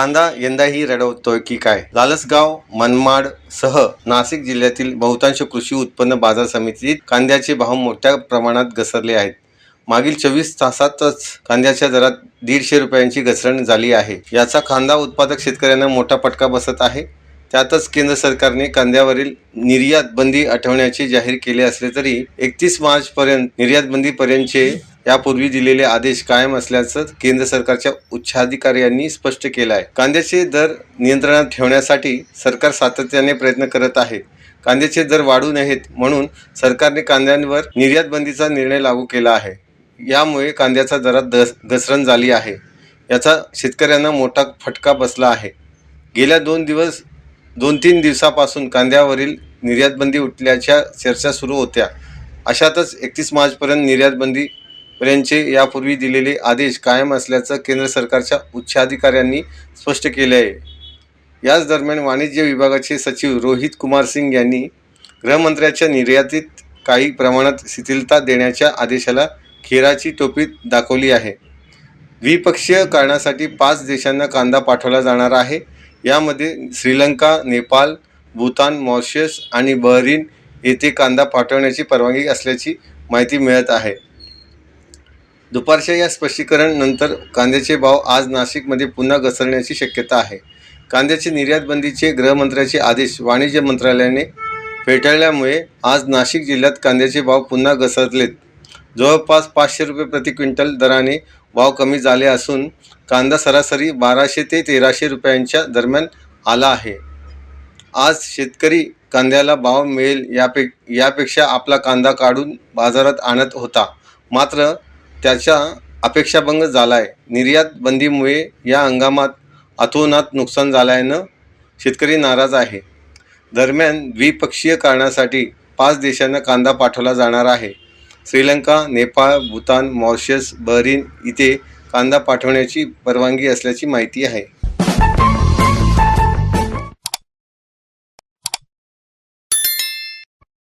कांदा यंदाही रडवतोय की काय? लालसगाव मनमाड सह नाशिक जिल्ह्यातील बहुतांश कृषी उत्पन्न बाजार समितीत कांद्याचे भाव मोठ्या प्रमाणात घसरले आहेत. मागील चोवीस तासातच कांद्याच्या दरात दीडशे रुपयांची घसरण झाली आहे. याचा कांदा उत्पादक शेतकऱ्यांना मोठा फटका बसत आहे. त्यातच केंद्र सरकारने कांद्यावरील निर्यात बंदी आठवण्याचे जाहीर केले असले तरी एकतीस मार्चपर्यंत निर्यात बंदीपर्यंतचे यापूर्वी दिलेले आदेश कायम असल्याचं केंद्र सरकारच्या उच्चाधिकाऱ्यांनी स्पष्ट केलं आहे कांद्याचे दर नियंत्रणात ठेवण्यासाठी सरकार सातत्याने प्रयत्न करत आहे. कांद्याचे दर वाढू नयेत म्हणून सरकारने कांद्यांवर निर्यात बंदीचा निर्णय लागू केला आहे. यामुळे कांद्याचा दरात दस घसरण झाली आहे. याचा शेतकऱ्यांना मोठा फटका बसला आहे. गेल्या दोन दिवस दोन तीन दिवसापासून कांद्यावरील निर्यातबंदी उठल्याच्या चर्चा सुरू होत्या. अशातच एकतीस मार्चपर्यंत निर्यातबंदी यांचे पर्यंतचे यापूर्वी दिलेले आदेश कायम असल्याचं केंद्र सरकारच्या उच्चाधिकाऱ्यांनी स्पष्ट केले आहे. याच दरम्यान वाणिज्य विभागाचे सचिव रोहित कुमार सिंग यांनी गृहमंत्र्याच्या निर्यातीत काही प्रमाणात शिथिलता देण्याच्या आदेशाला खेराची टोपी दाखवली आहे. द्विपक्षीय कारणासाठी पाच देशांना कांदा पाठवला जाणार आहे. यामध्ये श्रीलंका नेपाळ भूतान मॉरिशस आणि बहरीन येथे कांदा पाठवण्याची परवानगी असल्याची माहिती मिळत आहे. दुपारच्या या स्पष्टीकरण नंतर कांद्याचे भाव आज नाशिकमध्ये पुन्हा घसरण्याची शक्यता आहे. कांद्याची निर्यात बंदीचे गृहमंत्र्याचे आदेश वाणिज्य मंत्रालयाने फेटाळल्यामुळे आज नाशिक जिल्ह्यात कांद्याचे भाव पुन्हा घसरलेत. जवळपास पाचशे रुपये प्रति क्विंटल दराने भाव कमी झाले असून कांदा सरासरी बाराशे ते तेराशे रुपयांच्या दरम्यान आला आहे. आज शेतकरी कांद्याला भाव मिळेल यापे यापेक्षा आपला कांदा काढून बाजारात आणत होता. मात्र त्याच्या अपेक्षाभंग झाला आहे निर्यात बंदीमुळे या हंगामात अतोनात नुकसान झाल्यानं शेतकरी नाराज आहे. दरम्यान द्विपक्षीय कारणासाठी पाच देशांना कांदा पाठवला जाणार आहे. श्रीलंका नेपाळ भूतान मॉरिशस बहरीन इथे कांदा पाठवण्याची परवानगी असल्याची माहिती आहे.